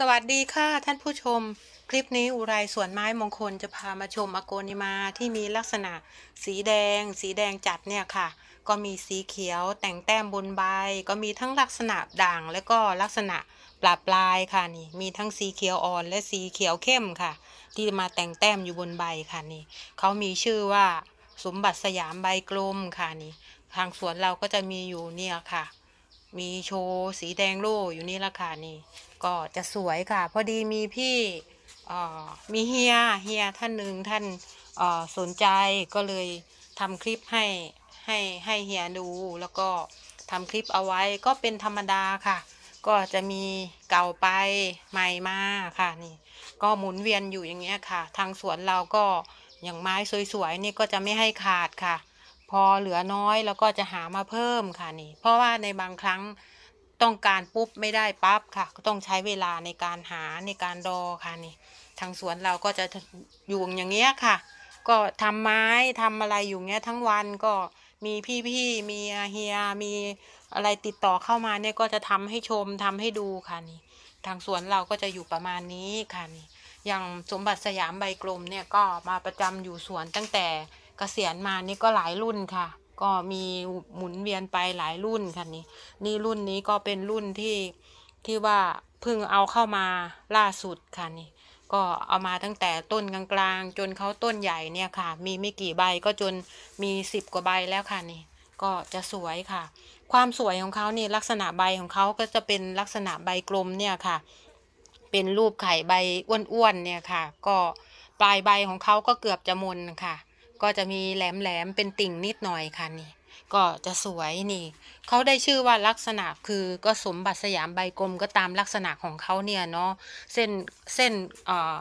สวัสดีค่ะท่านผู้ชม คลิปนี้อุไรสวนไม้มงคลจะพามาชมอโกนิมาที่มีลักษณะสีแดง สีแดงจัดเนี่ยค่ะ ก็มีสีเขียวแต่งแต้มบนใบ ก็มีทั้งลักษณะด่างและก็ลักษณะปลาปลายค่ะนี่มีทั้งสีเขียวอ่อน และสีเขียวเข้มค่ะ ที่มาแต่งแต้มอยู่บนใบค่ะนี่เขามีชื่อว่าสมบัติสยามใบกลมค่ะนี่ ทางสวนเราก็จะมีอยู่เนี่ยค่ะ มีโชว์สีแดงโล่อยู่นี่ละค่ะนี่ ก็จะสวยค่ะ พอดีมีพี่เอ่อมีเฮียเฮียท่านหนึ่งท่านเอ่อสนใจก็เลยทำคลิปให้ให้ให้เฮียดูแล้วก็ทำคลิปเอาไว้ก็เป็นธรรมดาค่ะ ก็จะมีเก่าไปใหม่มาค่ะนี่ ก็หมุนเวียนอยู่อย่างเงี้ยค่ะ ทางสวนเราก็อย่างไม้สวยๆนี่ก็จะไม่ให้ขาดค่ะ พอเหลือน้อยแล้วก็จะหามาเพิ่มค่ะนี่ เพราะว่าในบางครั้งต้องการปุ๊บไม่ได้ปั๊บค่ะ ก็ต้องใช้เวลาในการหาในการรอค่ะนี่ ทางสวนเราก็จะอยู่อย่างเงี้ยค่ะ ก็ทำไม้ทำอะไรอยู่เงี้ยทั้งวันก็มีพี่ๆมีอาเฮียมีอะไรติดต่อเข้ามาเนี่ยก็จะทำให้ชมทำให้ดูค่ะนี่ ทางสวนเราก็จะอยู่ประมาณนี้ค่ะนี่อย่างสมบัติสยามใบกลมเนี่ยก็มาประจำอยู่สวนตั้งแต่ กษียณมานี่ก็หลายรุ่นค่ะ ก็มีหมุนเวียนไปหลายรุ่นค่ะนี่นี่รุ่นนี้ก็เป็นรุ่นที่ที่ว่าเพิ่งเอาเข้ามาล่าสุดค่ะนี่ก็เอามาตั้งแต่ต้นกลางๆ จนเขาต้นใหญ่เนี่ยค่ะ มีไม่กี่ใบก็จนมีสิบกว่าใบแล้วค่ะนี่ก็จะสวยค่ะ ความสวยของเขานี่ลักษณะใบของเขาก็จะเป็นลักษณะใบกลมเนี่ยค่ะ เป็นรูปไข่ใบอ้วนๆเนี่ยค่ะ ก็ปลายใบของเขาก็เกือบจะมนค่ะ ก็จะมีแหลมๆเป็นติ่งนิดหน่อยค่ะนี่ ก็จะสวยนี่เขาได้ชื่อว่าลักษณะคือก็สมบัติสยามใบกลมก็ตามลักษณะของเขาเนี่ยเนาะเส้นเส้นเอ่อ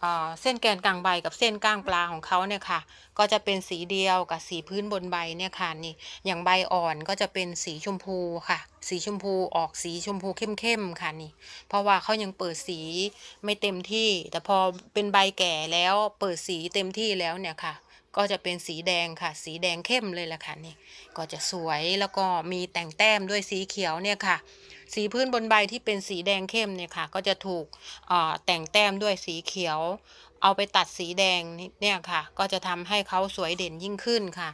เอ่อเส้นแกนกลางใบกับเส้นก้างปลาของเขาเนี่ยค่ะ ก็จะเป็นสีเดียวกับสีพื้นบนใบเนี่ยค่ะนี่ อย่างใบอ่อนก็จะเป็นสีชมพูค่ะ สีชมพูออกสีชมพูเข้มๆค่ะนี่ เพราะว่าเขายังเปิดสีไม่เต็มที่ แต่พอเป็นใบแก่แล้วเปิดสีเต็มที่แล้วเนี่ยค่ะ ก็จะเป็นสีแดงค่ะ สีแดงเข้มเลยแหละค่ะนี่ก็จะสวยแล้วก็มีแต่งแต้มด้วยสีเขียวเนี่ยค่ะ สีพื้นบนใบที่เป็นสีแดงเข้มเนี่ยค่ะ ก็จะถูกเอ่อแต่งแต้มด้วยสีเขียว เอาไปตัดสีแดงเนี่ยค่ะ ก็จะทำให้เขาสวยเด่นยิ่งขึ้นค่ะ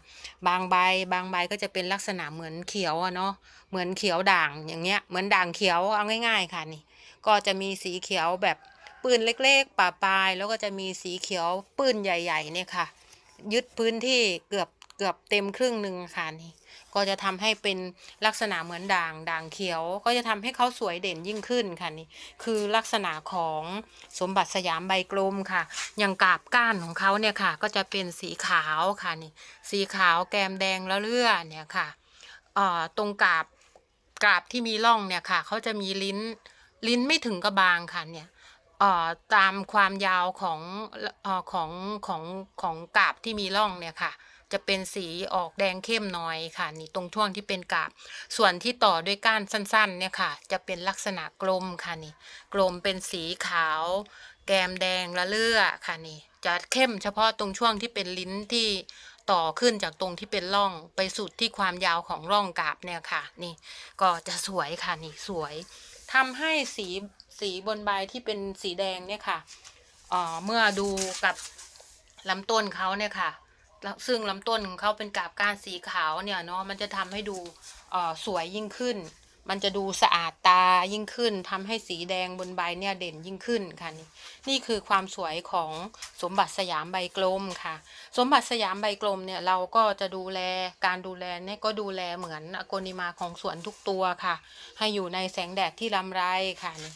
บางใบบางใบก็จะเป็นลักษณะเหมือนเขียวอะเนาะเหมือนเขียวด่างอย่างเงี้ยเหมือนด่างเขียวเอาง่าย ๆ ค่ะนี่ ก็จะมีสีเขียวแบบปืนเล็กๆป่าปลายแล้วก็จะมีสีเขียวปืนใหญ่ ๆ เนี่ยค่ะ ยึดพื้นที่เกือบเกือบเต็มครึ่งหนึ่งค่ะนี่ก็จะทำให้เป็นลักษณะเหมือนด่างด่างเขียว ก็จะทำให้เขาสวยเด่นยิ่งขึ้นค่ะนี่คือลักษณะของสมบัติสยามใบกลมค่ะ อย่างกาบก้านของเขาเนี่ยค่ะ ก็จะเป็นสีขาวค่ะนี่สีขาวแกมแดงแล้วเลือเนี่ยค่ะเอ่อตรงกาบกาบที่มีร่องเนี่ยค่ะเขาจะมีลิ้นลิ้นไม่ถึงกระบางค่ะเนี่ย ตามความยาวของอของของของกาบที่มีร่องเนี่ยค่ะ จะเป็นสีออกแดงเข้มหน้อยค่ะ นี่ตรงช่วงที่เป็นกาบ ส่วนที่ต่อด้วยก้านสั้นๆเนี่ยค่ะ จะเป็นลักษณะกลมค่ะนี่ กลมเป็นสีขาว แกมแดงละเลือค่ะนี่ จะเข้มเฉพาะตรงช่วงที่เป็นลิ้นที่ต่อขึ้นจากตรงที่เป็นร่องไปสุดที่ความยาวของร่องกาบเนี่ยค่ะ นี่ก็จะสวยค่ะนี่สวยทำให้สี สีบนใบที่เป็นสีแดงเนี่ยค่ะเออเมื่อดูกับลำต้นเขาเนี่ยค่ะ ซึ่งลำต้นของเขาเป็นกาบก้านสีขาวเนี่ยเนาะมันจะทำให้ดูเออสวยยิ่งขึ้น มันจะดูสะอาดตายิ่งขึ้นทำให้สีแดงบนใบเนี่ยเด่นยิ่งขึ้นค่ะนี่นี่คือความสวยของสมบัติสยามใบกลมค่ะ สมบัติสยามใบกลมเนี่ยเราก็จะดูแลการดูแลเนี่ยก็ดูแลเหมือนอโกนิมาของสวนทุกตัวค่ะ ให้อยู่ในแสงแดดที่ลำไรค่ะนี่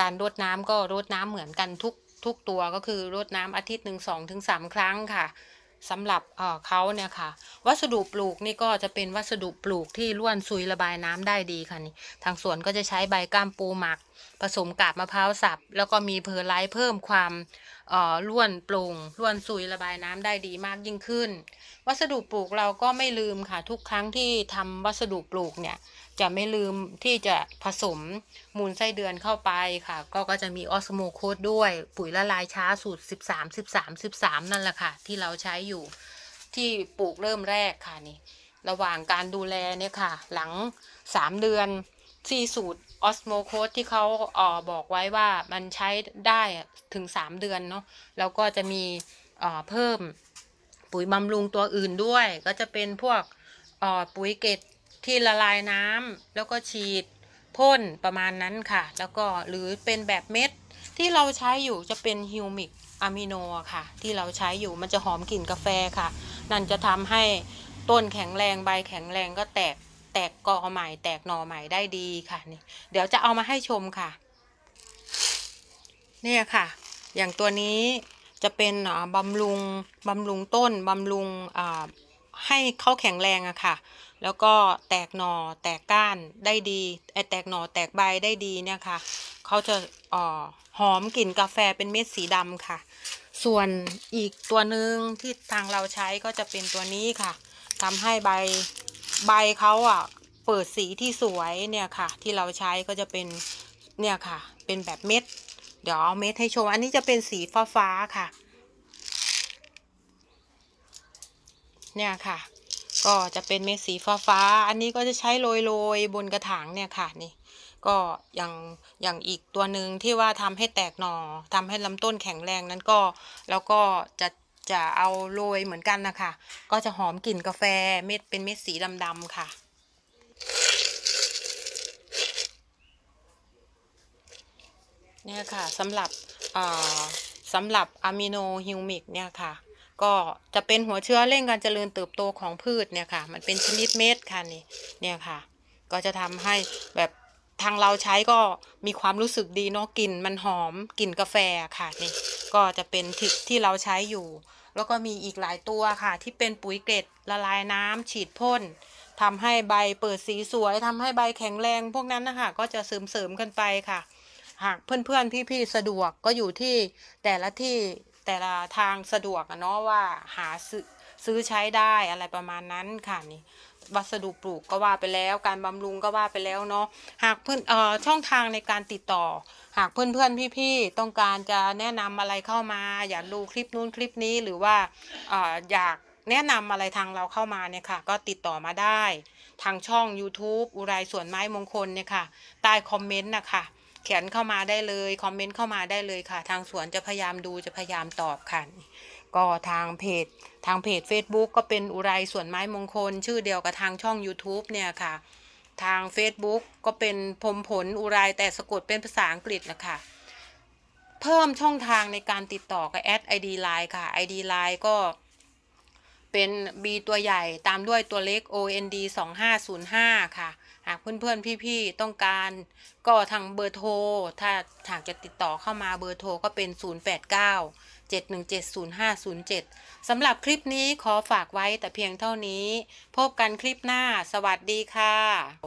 การรดน้ำก็รดน้ำเหมือนกันทุกทุกตัวก็คือรดน้ำอาทิตย์หนึ่งสองถึงสามครั้งค่ะสำหรับเเขาเนี่ยค่ะ วัสดุปลูกนี่ก็จะเป็นวัสดุปลูกที่ร่วนซุยระบายน้ำได้ดีค่ะนี่ทางสวนก็จะใช้ใบก้ามปูหมัก ผสมกาบมะพร้าวสับ แล้วก็มีเพอร์ไลท์เพิ่มความเอ่อร่วนโปร่งร่วนซุยระบายน้ำได้ดีมากยิ่งขึ้น วัสดุปลูกเราก็ไม่ลืมค่ะทุกครั้งที่ทำวัสดุปลูกเนี่ยจะไม่ลืมที่จะผสมมูลไส้เดือนเข้าไปค่ะ ก็ก็จะมีออสโมโคดด้วย ปุ๋ยละลายช้าสูตร 13 13 13 นั่นแหละค่ะ ที่เราใช้อยู่ที่ปลูกเริ่มแรกค่ะนี่ระหว่างการดูแลเนี่ยค่ะ หลัง 3 เดือน ที่สูตรออสโมโคสที่เขาเอ่อบอกไว้ว่ามันใช้ได้ถึง 3 เดือนเนาะแล้วก็จะมีเอ่อเพิ่มปุ๋ยบำรุงตัวอื่นด้วย ก็จะเป็นพวกเอ่อปุ๋ยเกล็ดที่ละลายน้ำแล้วก็ฉีดพ่นประมาณนั้นค่ะ แล้วก็หรือเป็นแบบเม็ดที่เราใช้อยู่จะเป็นฮิวมิกอะมิโนค่ะ ที่เราใช้อยู่มันจะหอมกลิ่นกาแฟค่ะ นั่นจะทำให้ต้นแข็งแรงใบแข็งแรงก็แตก แตกกอใหม่ แตกหน่อใหม่ได้ดีค่ะนี่เดี๋ยวจะเอามาให้ชมค่ะ เนี่ยค่ะ อย่างตัวนี้จะเป็นอ่าบำรุงบำรุงต้นบำรุงอ่าให้เขาแข็งแรงอะค่ะ แล้วก็แตกหน่อแตกก้านได้ดีไอแตกหน่อแตกใบได้ดีเนี่ยค่ะเขาจะอ่อหอมกลิ่นกาแฟเป็นเม็ดสีดำค่ะ ส่วนอีกตัวหนึ่งที่ทางเราใช้ก็จะเป็นตัวนี้ค่ะทำให้ใบ ใบเขาอะ เปิดสีที่สวยเนี่ยค่ะ ที่เราใช้ก็จะเป็นเนี่ยค่ะ เป็นแบบเม็ด เดี๋ยวเอาเม็ดให้ชม อันนี้จะเป็นสีฟ้าฟ้าค่ะ เนี่ยค่ะ ก็จะเป็นเม็ดสีฟ้าฟ้า อันนี้ก็จะใช้โรยโรยบนกระถางเนี่ยค่ะนี่ ก็อย่างอย่างอีกตัวหนึ่งที่ว่าทำให้แตกหน่อทำให้ลำต้นแข็งแรงนั้นก็ แล้วก็จะ จะเอาโรยเหมือนกันนะคะ ก็จะหอมกลิ่นกาแฟเม็ดเป็นเม็ดสีดำๆค่ะ เนี่ยค่ะสำหรับอ่าสำหรับอะมิโนฮิวมิกเนี่ยค่ะ ก็จะเป็นหัวเชื้อเร่งการเจริญเติบโตของพืชเนี่ยค่ะ มันเป็นชนิดเม็ดค่ะนี่เนี่ยค่ะ ก็จะทำให้แบบทางเราใช้ก็มีความรู้สึกดีเนาะกลิ่นมันหอมกลิ่นกาแฟค่ะนี่ก็จะเป็นทิกที่เราใช้อยู่ แล้วก็มีอีกหลายตัวค่ะ ที่เป็นปุ๋ยเกล็ดละลายน้ำฉีดพ่นทำให้ใบเปิดสีสวยทำให้ใบแข็งแรง พวกนั้นนะคะก็จะเสริมเสริมกันไปค่ะ หากเพื่อนๆพี่ๆสะดวกก็อยู่ที่แต่ละที่แต่ละทางสะดวกเนาะว่าหาซื้อซื้อใช้ได้อะไรประมาณนั้นค่ะนี่ วัสดุปลูกก็ว่าไปแล้ว การบำรุงก็ว่าไปแล้วเนาะหากเพื่อนเอ่อช่องทางในการติดต่อ หากเพื่อนๆพี่ๆต้องการจะแนะนำอะไรเข้ามา อยากดูคลิปนู้นคลิปนี้หรือว่าเอ่ออยากแนะนำอะไรทางเราเข้ามาเนี่ยค่ะ ก็ติดต่อมาได้ ทางช่อง YouTube อุไรสวนไม้มงคลเนี่ยค่ะ ใต้คอมเมนต์นะคะเขียนเข้ามาได้เลย คอมเมนต์เข้ามาได้เลยค่ะ ทางสวนจะพยายามดูจะพยายามตอบค่ะ ก็ทางเพจทางเพจ Facebook ก็เป็นอุไรสวนไม้มงคล ชื่อเดียวกับทางช่อง YouTube เนี่ยค่ะ ทาง Facebook ก็เป็นพรมผลอุไรแต่สะกดเป็นภาษาอังกฤษนะคะเพิ่มช่องทางในการติดต่อกับแอด ID Line ค่ะ ID Line ก็เป็น B ตัวใหญ่ตามด้วยตัวเล็ก OND 2505 ค่ะ หากเพื่อนๆ พี่ๆ ต้องการก็ทางเบอร์โทร ถ้าหากจะติดต่อเข้ามาเบอร์โทรก็เป็น 089 7170507 สำหรับคลิปนี้ขอฝากไว้แต่เพียงเท่านี้ พบกันคลิปหน้า สวัสดีค่ะ